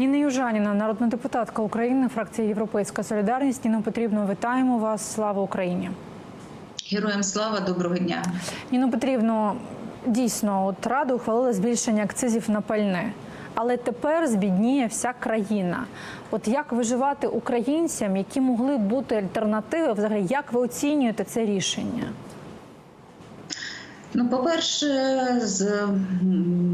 Ніна Южаніна, народна депутатка України, фракція Європейська Солідарність. Ніно Петрівно, вітаємо вас. Слава Україні. Героям слава, доброго дня. Ніно Петрівно, дійсно, от Рада ухвалила збільшення акцизів на пальне. Але тепер збідніє вся країна. От як виживати українцям, які могли б бути альтернативи? Взагалі, як ви оцінюєте це рішення? Ну, по-перше, з м,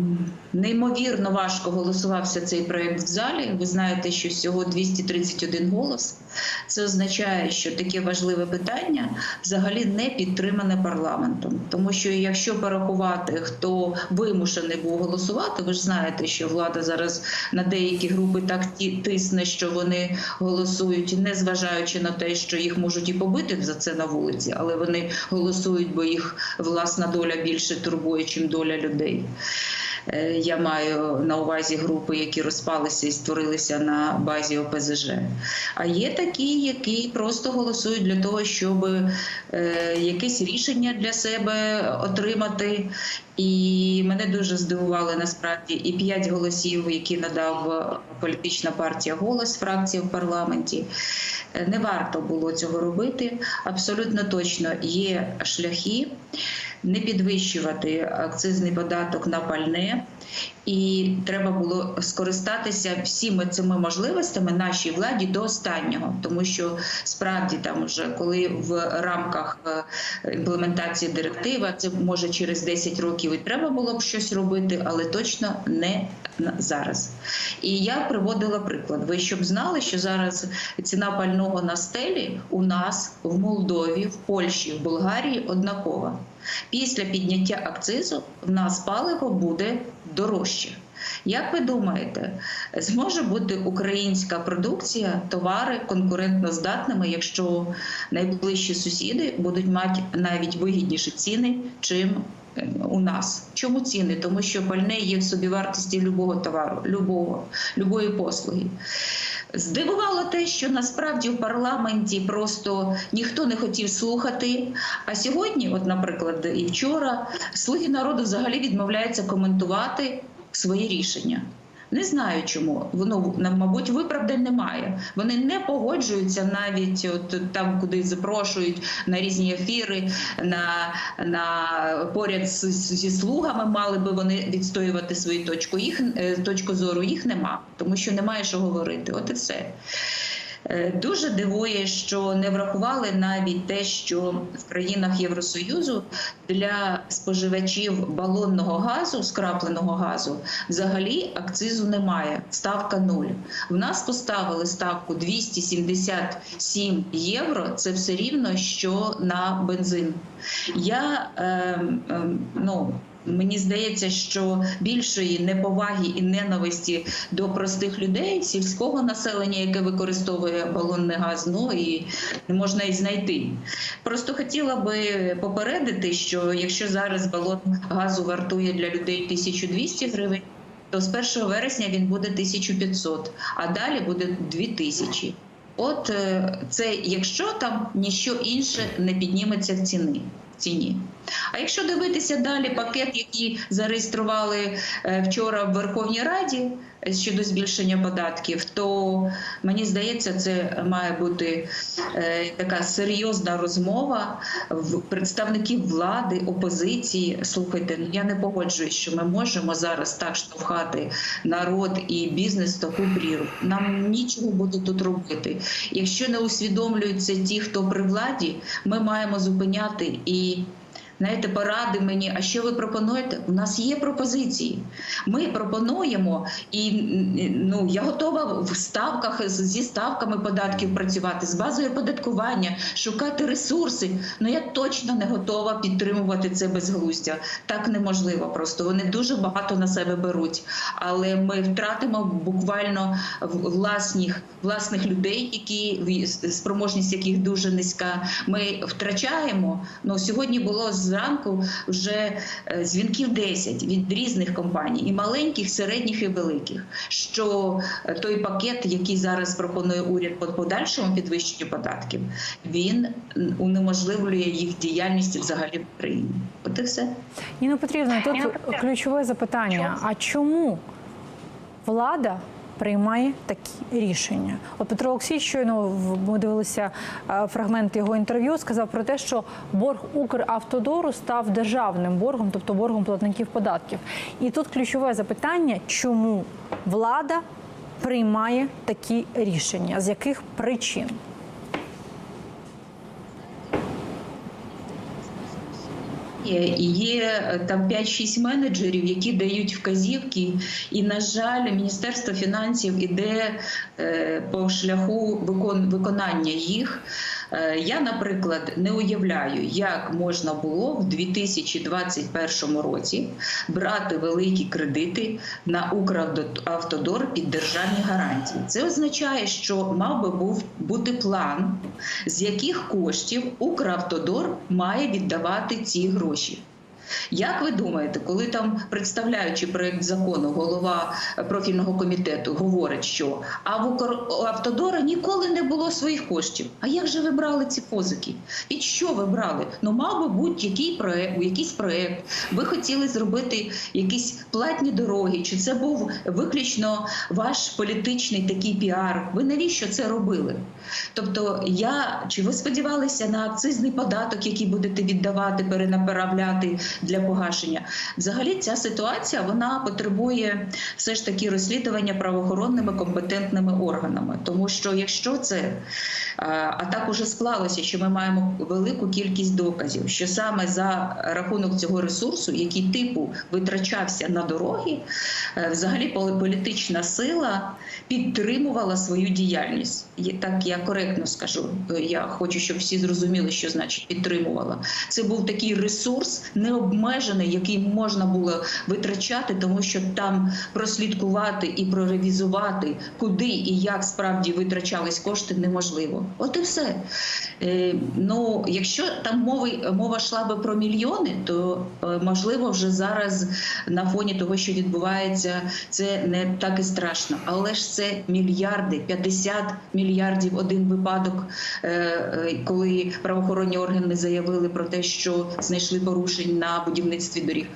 неймовірно важко голосувався цей проект в залі. Ви знаєте, що всього 231 голос. Це означає, що таке важливе питання взагалі не підтримане парламентом. Тому що якщо порахувати, хто вимушений був голосувати, ви ж знаєте, що влада зараз на деякі групи так тисне, що вони голосують, не зважаючи на те, що їх можуть і побити за це на вулиці, але вони голосують, бо їх власна доля більше турбує, чим доля людей. Е, Я маю на увазі групи, які розпалися і створилися на базі ОПЗЖ. А є такі, які просто голосують для того, щоб е, якесь рішення для себе отримати. І мене дуже здивували насправді і п'ять голосів, які надав політична партія голос фракція в парламенті. Е, Не варто було цього робити. Абсолютно точно є шляхи не підвищувати акцизний податок на пальне. І треба було скористатися всіми цими можливостями нашій владі до останнього, тому що справді там вже коли в рамках е, імплементації директиви, це може через 10 років і треба було б щось робити, але точно не зараз. І я приводила приклад. Ви щоб знали, що зараз ціна пального на стелі у нас в Молдові, в Польщі, в Болгарії однакова. Після підняття акцизу в нас паливо буде дорожче. Як ви думаєте, зможе бути українська продукція, товари конкурентно здатними, якщо найближчі сусіди будуть мати навіть вигідніші ціни, чим е, у нас? Чому ціни? Тому що пальне є в собівартості любого товару, любого, любої послуги. Здивувало те, що насправді в парламенті просто ніхто не хотів слухати. А сьогодні, от, наприклад, і вчора, слуги народу взагалі відмовляються коментувати свої рішення. Не знаю чому. Воно мабуть виправдань немає. Вони не погоджуються навіть от там, куди запрошують на різні ефіри, на, на поряд з, зі слугами мали би вони відстоювати свою точку. Їх е, точку зору їх нема, тому що немає що говорити. От і все. Е, Дуже дивує, що не врахували навіть те, що в країнах Євросоюзу для споживачів балонного газу, скрапленого газу, взагалі акцизу немає. Ставка нуль. В нас поставили ставку 277 євро. Це все рівно, що на бензин. Я ем, ем, ну. Мені здається, що більшої неповаги і ненависті до простих людей, сільського населення, яке використовує балонний газ, ну і не можна і знайти. Просто хотіла би попередити, що якщо зараз балон газу вартує для людей 1200 гривень, то з 1 вересня він буде 1500, а далі буде 2000. От е, це якщо там ніщо інше не підніметься в ціни. ціні. А якщо дивитися далі пакет, який зареєстрували е, вчора в Верховній Раді е, щодо збільшення податків, то мені здається, це має бути е, така серйозна розмова представників влади, опозиції. Слухайте, ну я не погоджуюсь, що ми можемо зараз так штовхати народ і бізнес таку прірву. Нам нічого буде тут робити. Якщо не усвідомлюються ті, хто при владі, ми маємо зупиняти і. Знаєте, поради мені, а що ви пропонуєте? У нас є пропозиції. Ми пропонуємо, і ну я готова в ставках зі ставками податків працювати, з базою оподаткування, шукати ресурси. Ну я точно не готова підтримувати це безглуздя. Так неможливо. Просто вони дуже багато на себе беруть. Але ми втратимо буквально власних власних людей, які спроможність яких дуже низька. Ми втрачаємо. Ну сьогодні було зранку вже е, дзвінків 10 від різних компаній, і маленьких, середніх і великих. Що е, той пакет, який зараз пропонує уряд по подальшому підвищенню податків, він унеможливлює їх діяльність взагалі в Україні. От і все. Ніно Петрівна, тут ключове запитання: а чому влада приймає такі рішення. От Петро Олексій щойно ми дивилися е, фрагмент його інтерв'ю. Сказав про те, що борг Укравтодору став державним боргом, тобто боргом платників податків. І тут ключове запитання: чому влада приймає такі рішення? З яких причин? Є, і є е, там 5-6 менеджерів, які дають вказівки, і на жаль, Міністерство фінансів іде е, по шляху викон, виконання їх. Е, я, наприклад, не уявляю, як можна було в 2021 році брати великі кредити на Укравтодор під державні гарантії. Це означає, що мав би був бути план, з яких коштів Укравтодор має віддавати ці гроші. Як ви думаєте, коли там представляючи проект закону, голова профільного комітету говорить, що а в Укравтодора ніколи не було своїх коштів. А як же ви брали ці позики? Під що ви брали? Ну, мав би бути який проект, якийсь проект. Ви хотіли зробити якісь платні дороги, чи це був виключно ваш політичний такий піар? Ви навіщо це робили? Тобто, я чи ви сподівалися на акцизний податок, який будете віддавати, перенаправляти для погашення? Взагалі, ця ситуація вона потребує все ж таки розслідування правоохоронними компетентними органами, тому що якщо це а, а так уже склалося, що ми маємо велику кількість доказів, що саме за рахунок цього ресурсу, який типу витрачався на дороги, е, взагалі полі- політична сила підтримувала свою діяльність. Так я коректно скажу. Е, Я хочу, щоб всі зрозуміли, що значить підтримувала. Це був такий ресурс необмежений, який можна було витрачати, тому що там прослідкувати і проревізувати, куди і як справді витрачались кошти, неможливо. От і все. Е, ну, якщо там мови, мова йшла би про мільйони, то е, можливо вже зараз на фоні того, що відбувається, це не так і страшно. Але ж це мільярди, 50 мільярдів один випадок, е, е, коли правоохоронні органи заявили про те, що знайшли порушень на будівництві доріг.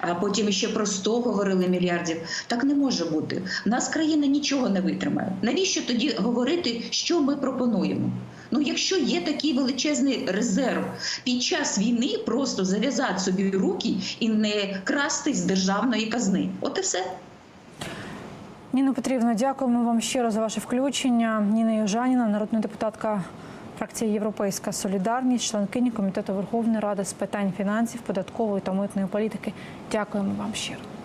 А потім ще про 100 говорили мільярдів. Так не може бути. В нас країна нічого не витримає. Навіщо тоді говорити, що ми пропонуємо? Ну, якщо є такий величезний резерв під час війни, просто зав'язати собі руки і не красти з державної казни. От і все. Ніно Петрівно, дякуємо вам щиро за ваше включення. Ніна Южаніна, народна депутатка фракції Європейська Солідарність, членкині комітету Верховної Ради з питань фінансів, податкової та митної політики. Дякуємо вам щиро.